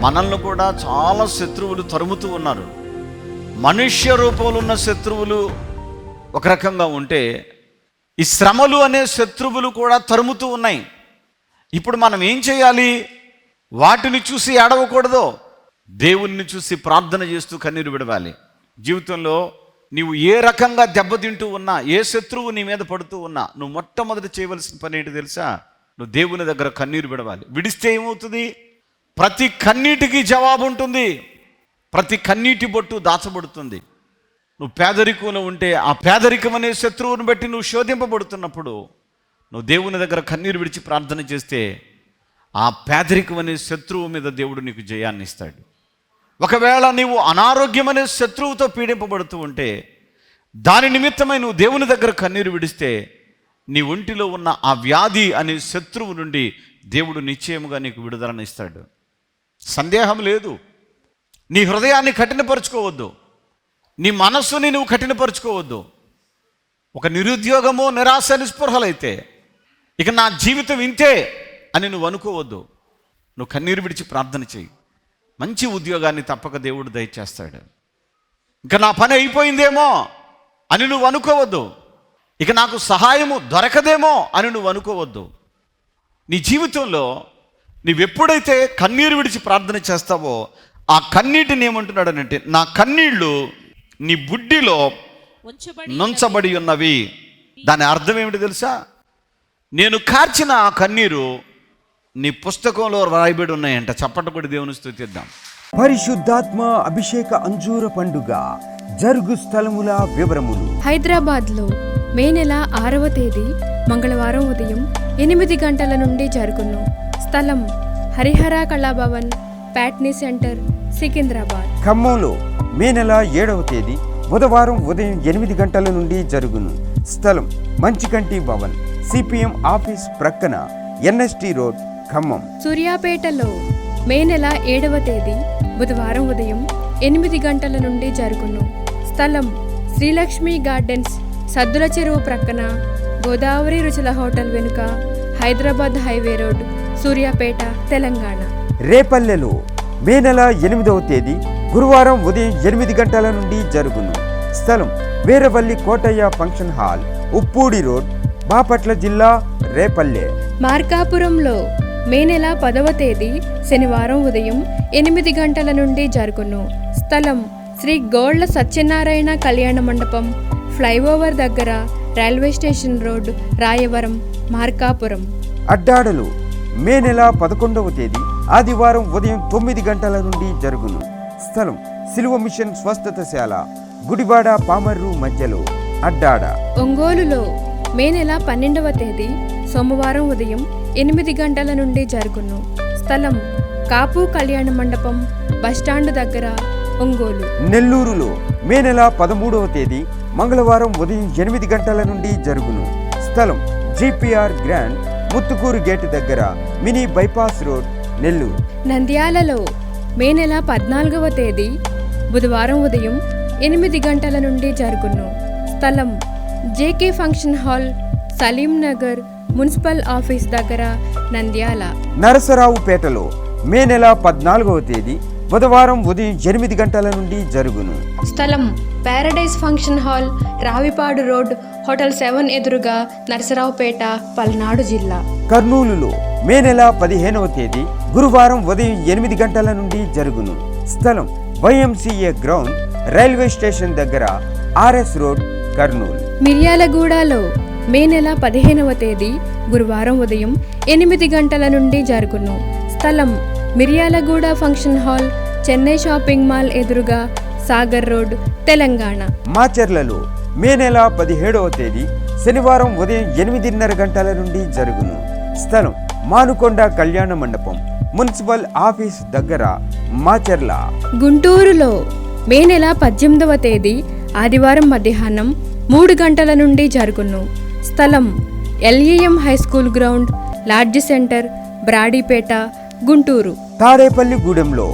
మనల్ని కూడా చాలా శత్రువులు తరుముతూ ఉన్నారు. మనుష్య రూపంలో ఉన్న శత్రువులు ఒక రకంగా ఉంటే ఈ శ్రమలు అనే శత్రువులు కూడా తరుముతూ ఉన్నాయి. ఇప్పుడు మనం ఏం చేయాలి? వాటిని చూసి ఏడవకూడదు. దేవుణ్ణి చూసి ప్రార్థన చేస్తూ కన్నీరు విడవాలి. జీవితంలో నీవు ఏ రకంగా దెబ్బతింటూ ఉన్నా ఏ శత్రువు నీ మీద పడుతూ ఉన్నా నువ్వు మొట్టమొదటి చేయవలసిన పని ఏంటి తెలుసా? నువ్వు దేవుని దగ్గర కన్నీరు విడవాలి. విడిస్తే ఏమవుతుంది? ప్రతి కన్నీటికి జవాబు ఉంటుంది. ప్రతి కన్నీటి బొట్టు దాచబడుతుంది. నువ్వు పేదరికంలో ఉంటే ఆ పేదరికం అనే శత్రువుని బట్టి నువ్వు శోధింపబడుతున్నప్పుడు నువ్వు దేవుని దగ్గర కన్నీరు విడిచి ప్రార్థన చేస్తే ఆ పేదరికం అనే శత్రువు మీద దేవుడు నీకు జయాన్ని ఇస్తాడు. ఒకవేళ నీవు అనారోగ్యం అనే శత్రువుతో పీడింపబడుతూ ఉంటే దాని నిమిత్తమై నువ్వు దేవుని దగ్గర కన్నీరు విడిస్తే నీ ఒంటిలో ఉన్న ఆ వ్యాధి అనే శత్రువు నుండి దేవుడు నిశ్చయముగా నీకు విడుదలను ఇస్తాడు. సందేహం లేదు. నీ హృదయాన్ని కఠినపరుచుకోవద్దు. నీ మనస్సుని నువ్వు కఠినపరుచుకోవద్దు. ఒక నిరుద్యోగము నిరాశ నిస్పృహలైతే ఇక నా జీవితం ఇంతే అని నువ్వు అనుకోవద్దు. నువ్వు కన్నీరు విడిచి ప్రార్థన చేయి మంచి ఉద్యోగాన్ని తప్పక దేవుడు దయచేస్తాడు. ఇంకా నా పని అయిపోయిందేమో అని నువ్వు అనుకోవద్దు. ఇక నాకు సహాయము దొరకదేమో అని నువ్వు అనుకోవద్దు. నీ జీవితంలో నీవెప్పుడైతే కన్నీరు విడిచి ప్రార్థన చేస్తావో ఆ కన్నీటిని ఏమంటున్నాడనంటే నా కన్నీళ్ళు నీ బుడ్డిలో ఉంచబడి నుంచబడి ఉన్నవి. దాని అర్థం ఏమిటి తెలుసా? నేను కార్చిన ఆ కన్నీరు నీ పుస్తకంలో రాయబడి ఉన్నాయంట. చప్పట కొడి దేవుని స్థుతిద్దాం. పరిశుద్ధాత్మ అభిషేక అంజూర పండుగ జరుగు స్థలముల వివరములు. హైదరాబాద్లో మే నెల ఆరవ తేదీ మంగళవారం ఉదయం ఎనిమిది గంటల నుండి జరుగును. స్థలం హరిహర కళాభవన్ ప్యాట్నీ సెంటర్ సికింద్రాబాద్. ఖమ్మంలో మే నెల ఏడవ తేదీ బుధవారం ఉదయం ఎనిమిది గంటల నుండి జరుగును. స్థలం మంచికంటి భవన్ సిపిఎం ఆఫీస్ ప్రక్కన ఎన్ఎస్టి రోడ్ ఖమ్మం. సూర్యాపేటలో మే నెల ఏడవ తేదీ బుధవారం ఉదయం ఎనిమిది గంటల నుండి జరుగును. స్థలం శ్రీలక్ష్మి గార్డెన్స్ సద్దుల చెరువు ప్రక్కన గోదావరి రుచుల హోటల్ వెనుక హైదరాబాద్ హైవే రోడ్. సూర్యాపేట తెలంగాణ. రేపల్లెలో మే నెల ఎనిమిదవ తేదీ గురువారం ఉదయం ఎనిమిది గంటల నుండి జరుగును. స్థలం Veeravalli Kotaiah function hall Uppudi road Bapatla జిల్లా రేపల్లె. మార్కాపురంలో మే నెల పదవ తేదీ శనివారం ఉదయం ఎనిమిది గంటల నుండి జరుగును. స్థలం శ్రీ గోళ్ళ సత్యనారాయణ కళ్యాణ మండపం ఫ్లైఓవర్ దగ్గర railway station road Rayavaram Markapuram. అడ్డాడలు May నెల పదకొండవ తేదీ ఆదివారం ఉదయం తొమ్మిది గంటల నుండి జరుగును. స్థలం సిలువ మిషన్ స్వస్థతశాల గుడివాడ పామర్రు మధ్యలో అడ్డాడ. ఒంగోలులో మే నెల పన్నెండవ తేదీ సోమవారం ఉదయం ఎనిమిది గంటల నుండి జరుగును. స్థలం కాపు కళ్యాణ మండపం బస్టాండ్ దగ్గర ఒంగోలు. నెల్లూరులో మే నెల పదమూడవ తేదీ మంగళవారం ఉదయం ఎనిమిది గంటల నుండి జరుగును. స్థలం జిపిఆర్ గ్రాండ్ ముత్తుకూరు గేట్ దగ్గర మినీ బైపాస్ రోడ్ నెల్లూరు. నంద్యాలలో మే నెల పద్నాలుగవ తేదీ బుధవారం ఉదయం ఎనిమిది గంటల నుండి జరుగును. స్థలం JK function hall Salim Nagar municipal office దగ్గర నంద్యాల. నరసరావుపేటలో మే నెల పద్నాలుగవ తేదీ బుధవారం ఉదయం ఎనిమిది గంటల నుండి జరుగును. స్థలం paradise function hall Ravipadu road hotel seven ఎదురుగా నరసరావుపేట పల్నాడు జిల్లా. కర్నూలులో మే నెల పదిహేనవ తేదీ గురువారం ఉదయం ఎనిమిది గంటల నుండి జరుగును. స్థలం వైఎంసీఏ గ్రౌండ్ రైల్వే స్టేషన్ దగ్గర ఆర్ఎస్ రోడ్ కర్నూలు. మిర్యాలగూడలో మే నెల పదిహేనవ తేదీ గురువారం ఉదయం ఎనిమిది గంటల నుండి జరుగును. స్థలం Miryalaguda function hall Chennai shopping mall ఎదురుగా సాగర్ రోడ్ తెలంగాణ. మాచర్లలో మే నెల పదిహేడవ తేదీ శనివారం ఉదయం ఎనిమిదిన్నర గంటల నుండి జరుగును. స్థలం మానుకొండ కళ్యాణ మండపం మున్సిపల్ ఆఫీస్ దగ్గర మాచర్ల. గుంటూరులో మే నెల పద్దెనిమిదవ తేదీ ఆదివారం మధ్యాహ్నం మూడు గంటల నుండి జరుగును. స్థలం LEM high school ground lodge centre Brodipet Guntur. తాడేపల్లిగూడెంలో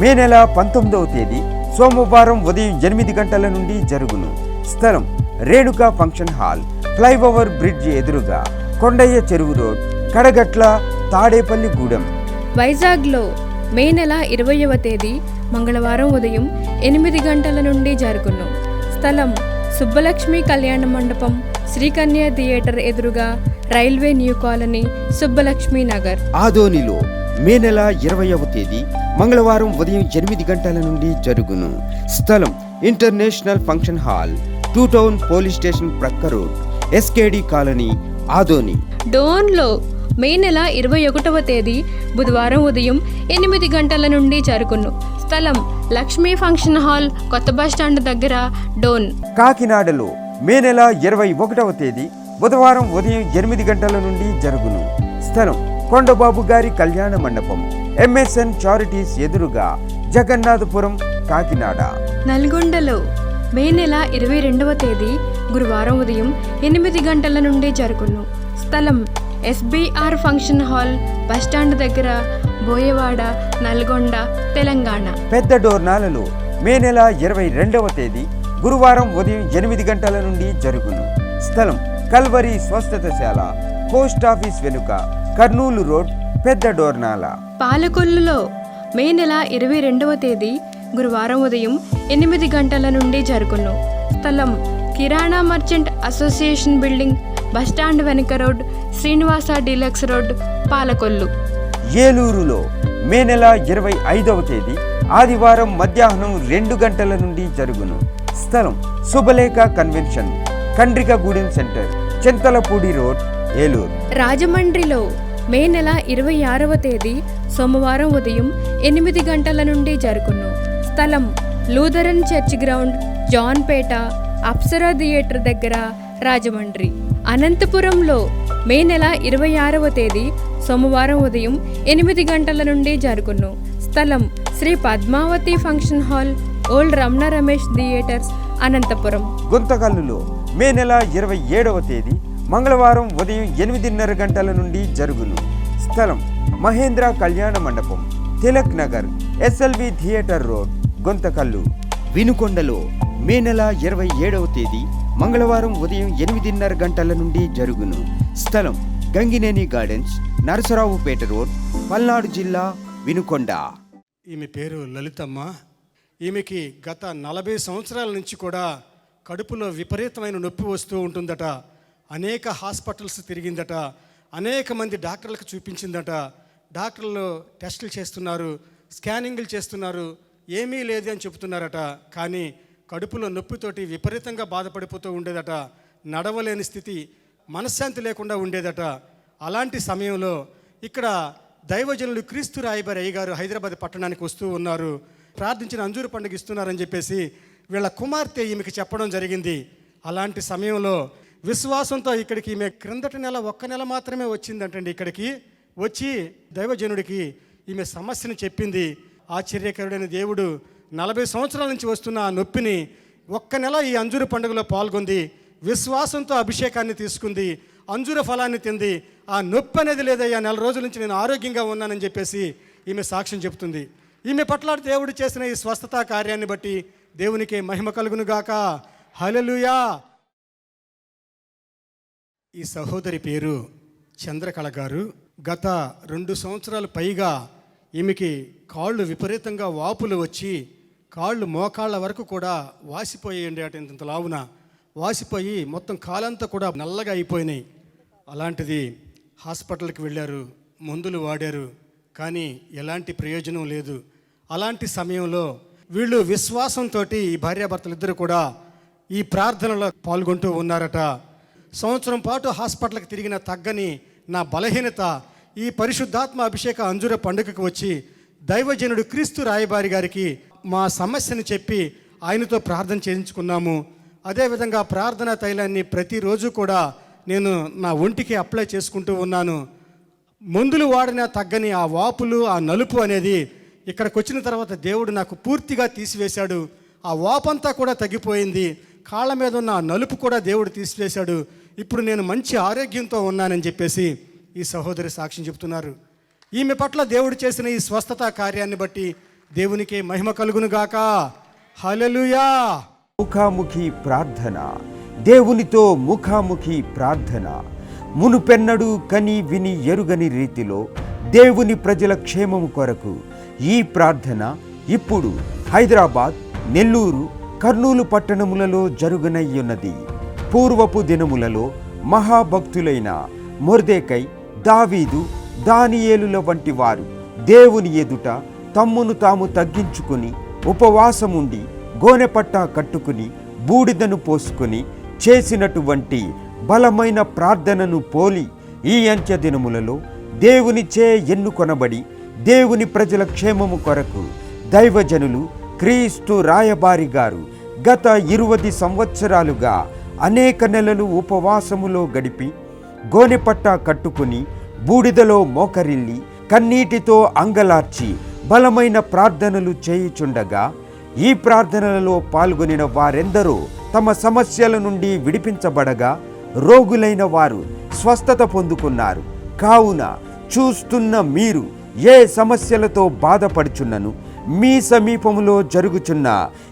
May నెల పంతొమ్మిదవ తేదీ సోమవారం ఉదయం ఎనిమిది గంటల నుండి జరుగును. స్థలం Renuka function hall flyover bridge ఎదురుగా కొండయ్య చెరువు రోడ్ కడగట్ల తాడేపల్లిగూడెం వైజాగ్లో మే నెల ఇరవయవ తేదీ మంగళవారం ఉదయం ఎనిమిది గంటల నుండి జరుగును. స్థలం సుబ్బలక్ష్మి కళ్యాణ మండపం శ్రీకన్య థియేటర్ ఎదురుగా railway new colony Subbalakshmi Nagar. ఆదోనిలో మే నెల ఇరవైవ తేదీ మంగళవారం ఉదయం ఎనిమిది గంటల నుండి జరుగును. స్థలం international function hall two town police station ప్రక్క రోడ్ ఎస్కేడి కాలనీ ఆదోని. డోన్లో మే నెల ఇరవై ఒకటవ తేదీ బుధవారం ఉదయం ఎనిమిది గంటల నుండి జరుగును స్థలం లక్ష్మీ ఫంక్షన్ హాల్ కొత్త బస్టాండ్ దగ్గర డోన్. కాకినాడలో మే నెల ఇరవై ఒకటవ తేదీ బుధవారం ఉదయం ఎనిమిది గంటల నుండి జరుగును. స్థలం కొండబాబు గారి కళ్యాణ మండపం ఎంఎస్ఎన్ చారిటీస్ ఎదురుగా జగన్నాథపురం కాకినాడ. నల్గొండలో మే నెల ఇరవై రెండవ తేదీ గురువారం ఉదయం ఎనిమిది గంటల నుండి జరుగును. స్థలం ఎస్బీఆర్ ఫంక్షన్ హాల్ బస్టాండ్ దగ్గర బోయవాడ నల్గొండ తెలంగాణ. పెద్ద డోర్నాలలో మే నెల ఇరవై రెండవ తేదీ గురువారం ఉదయం ఎనిమిది గంటల నుండి జరుగును. స్థలం కల్వరి స్వస్థతశాల పోస్ట్ ఆఫీస్ వెనుక కర్నూలు రోడ్ పెద్ద డోర్నాల పాలకొల్లులో మే నెల ఇరవై రెండవ తేదీ గురువారం ఉదయం ఎనిమిది గంటల నుండి జరుగును. స్థలం కిరాణా merchant association building bus stand వెనుక road Srinivasa deluxe road Palakollu. ఏలూరులో మే నెల ఇరవై ఐదవ తేదీ ఆదివారం మధ్యాహ్నం రెండు గంటల నుండి జరుగును. స్థలం Shubhalekha convention Kandrikagudem centre Chintalapudi road Eluru. రాజమండ్రిలో మే నెల ఇరవై ఆరవ తేదీ సోమవారం ఉదయం ఎనిమిది గంటల నుండి జరుగును. స్థలం Lutheran church ground Janpet Apsara theatre దగ్గర రాజమండ్రి. అనంతపురంలో మే నెల ఇరవై ఆరవ తేదీ సోమవారం ఉదయం ఎనిమిది గంటల నుండి జరుగును. స్థలం Sri Padmavathi function hall old Ramana Ramesh theatres Anantapur. గుంతకల్లులో May నెల ఇరవై ఏడవ తేదీ మంగళవారం ఉదయం ఎనిమిదిన్నర గంటల నుండి జరుగును. స్థలం మహేంద్ర కళ్యాణ మండపం Tilak Nagar SLV theatre road Guntakal. వినుకొండలో May నెల ఇరవై ఏడవ తేదీ మంగళవారం ఉదయం ఎనిమిదిన్నర గంటల నుండి జరుగును. స్థలం గంగినేని గార్డెన్స్ నరసరావుపేట రోడ్ పల్నాడు జిల్లా వినుకొండ. ఈమె పేరు లలితమ్మ. ఈమెకి గత నలభై సంవత్సరాల నుంచి కూడా కడుపులో విపరీతమైన నొప్పి వస్తూ ఉంటుందట. అనేక హాస్పిటల్స్ తిరిగిందట. అనేక మంది డాక్టర్లకు చూపించిందట. డాక్టర్లు టెస్టులు చేస్తున్నారు స్కానింగ్లు చేస్తున్నారు. ఏమీ లేదు అని చెబుతున్నారట. కానీ కడుపులో నొప్పితోటి విపరీతంగా బాధపడిపోతూ ఉండేదట. నడవలేని స్థితి మనశ్శాంతి లేకుండా ఉండేదట. అలాంటి సమయంలో ఇక్కడ దైవజనులు క్రీస్తు రాయబారి అయ్యగారు హైదరాబాద్ పట్టణానికి వస్తూ ఉన్నారు. ప్రార్థించిన అంజూరు పండుగ ఇస్తున్నారని చెప్పేసి వీళ్ళ కుమార్తె ఈమెకి చెప్పడం జరిగింది. అలాంటి సమయంలో విశ్వాసంతో ఇక్కడికి ఈమె క్రిందటి నెల ఒక్క నెల మాత్రమే వచ్చిందంటండి ఇక్కడికి. వచ్చి దైవజనుడికి ఈమె సమస్యను చెప్పింది. ఆశ్చర్యకరుడైన దేవుడు నలభై సంవత్సరాల నుంచి వస్తున్న ఆ నొప్పిని ఒక్క నెల ఈ అంజూరు పండుగలో పాల్గొంది విశ్వాసంతో అభిషేకాన్ని తీసుకుంది అంజూర ఫలాన్ని తింది. ఆ నొప్పి అనేది లేదయ్యా నెల రోజుల నుంచి నేను ఆరోగ్యంగా ఉన్నానని చెప్పేసి ఈమె సాక్ష్యం చెప్తుంది ఈమె పట్ల దేవుడు చేసిన ఈ స్వస్థత కార్యాన్ని బట్టి దేవునికి మహిమ కలుగును గాక ఈ సహోదరి పేరు చంద్రకళ గారు. గత రెండు సంవత్సరాలు పైగా ఈమెకి కాళ్ళు విపరీతంగా వాపులు వచ్చి కాళ్ళు మోకాళ్ళ వరకు కూడా వాసిపోయి అటు ఇంత లావున. వాసిపోయి మొత్తం కాలంతా కూడా నల్లగా అయిపోయినాయి. అలాంటిది హాస్పిటల్కి వెళ్ళారు మందులు వాడారు కానీ ఎలాంటి ప్రయోజనం లేదు. అలాంటి సమయంలో వీళ్ళు విశ్వాసంతో ఈ భార్యాభర్తలు ఇద్దరు కూడా ఈ ప్రార్థనలో పాల్గొంటూ ఉన్నారట. సంవత్సరం పాటు హాస్పిటల్కి తిరిగిన తగ్గని నా బలహీనత ఈ పరిశుద్ధాత్మ అభిషేక అంజుర పండుగకు వచ్చి దైవజనుడు క్రీస్తు రాయబారి గారికి మా సమస్యను చెప్పి ఆయనతో ప్రార్థన చేయించుకున్నాము. అదేవిధంగా ప్రార్థన తైలాన్ని ప్రతిరోజు కూడా నేను నా ఒంటికి అప్లై చేసుకుంటూ ఉన్నాను. మందులు వాడినా తగ్గని ఆ వాపులు ఆ నలుపు అనేది ఇక్కడికి వచ్చిన తర్వాత దేవుడు నాకు పూర్తిగా తీసివేశాడు. ఆ వాపంతా కూడా తగ్గిపోయింది. కాళ్ళ మీద ఉన్న ఆ నలుపు కూడా దేవుడు తీసివేశాడు. ఇప్పుడు నేను మంచి ఆరోగ్యంతో ఉన్నానని చెప్పేసి ఈ సహోదరి సాక్ష్యం చెప్తున్నారు ఈమె పట్ల దేవుడు చేసిన ఈ స్వస్థత కార్యాన్ని బట్టి దేవునికి మహిమ కలుగునుగాక హలలుయా ముఖాముఖి ప్రార్థన. దేవునితో ముఖాముఖి ప్రార్థన. మునుపెన్నడు కని విని ఎరుగని రీతిలో దేవుని ప్రజల క్షేమము కొరకు ఈ ప్రార్థన ఇప్పుడు హైదరాబాద్ నెల్లూరు కర్నూలు పట్టణములలో జరుగునయ్యున్నది. పూర్వపు దినములలో మహాభక్తులైన మొర్దేకై దావీదు దానియేలుల వంటి వారు దేవుని ఎదుట తమ్మును తాము తగ్గించుకుని ఉపవాసముండి గోనెపట్టా కట్టుకుని బూడిదను పోసుకుని చేసినటువంటి బలమైన ప్రార్థనను పోలి ఈ అంత్య దినములలో దేవునిచే ఎన్నుకొనబడి దేవుని ప్రజల క్షేమము కొరకు దైవజనులు క్రీస్తు రాయబారి గారు గత ఇరువది సంవత్సరాలుగా అనేక నెలలు ఉపవాసములో గడిపి గోనెపట్టా కట్టుకుని బూడిదలో మోకరిల్లి కన్నీటితో అంగలార్చి బలమైన ప్రార్థనలు చేయుచుండగా ఈ ప్రార్థనలలో పాల్గొనిన వారెందరూ తమ సమస్యల నుండి విడిపించబడగా రోగులైన వారు స్వస్థత పొందుకున్నారు. కావున చూస్తున్న మీరు ఏ సమస్యలతో బాధపడుచున్నను మీ సమీపంలో జరుగుచున్న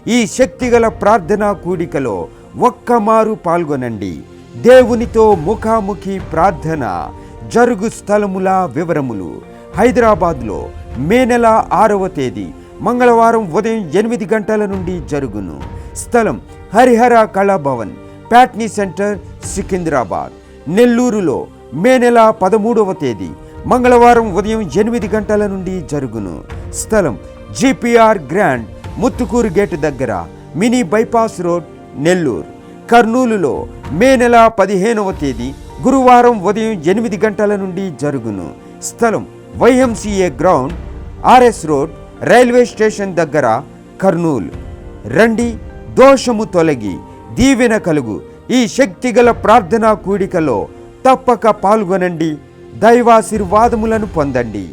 ఈ శక్తిగల ప్రార్థనా కూడికలో ఒక్కమారు పాల్గొనండి. దేవునితో ముఖాముఖి ప్రార్థన జరుగు స్థలముల వివరములు హైదరాబాద్లో మే నెల ఆరవ తేదీ మంగళవారం ఉదయం ఎనిమిది గంటల నుండి జరుగును. స్థలం హరిహర కళాభవన్ ప్యాట్నీ సెంటర్ సికింద్రాబాద్. నెల్లూరులో మే నెల పదమూడవ తేదీ మంగళవారం ఉదయం ఎనిమిది గంటల నుండి జరుగును. స్థలం జిపిఆర్ గ్రాండ్ ముత్తుకూరు గేటు దగ్గర మినీ బైపాస్ రోడ్ నెల్లూరు. కర్నూలులో మే నెల పదిహేనవ తేదీ గురువారం ఉదయం ఎనిమిది గంటల నుండి జరుగును. స్థలం YMCA ground RS road railway station దగ్గర కర్నూలు. రండి దోషము తొలగి దీవెన కలుగు. ఈ శక్తిగల ప్రార్థనా కూడికలో తప్పక పాల్గొనండి దైవాశీర్వాదములను పొందండి.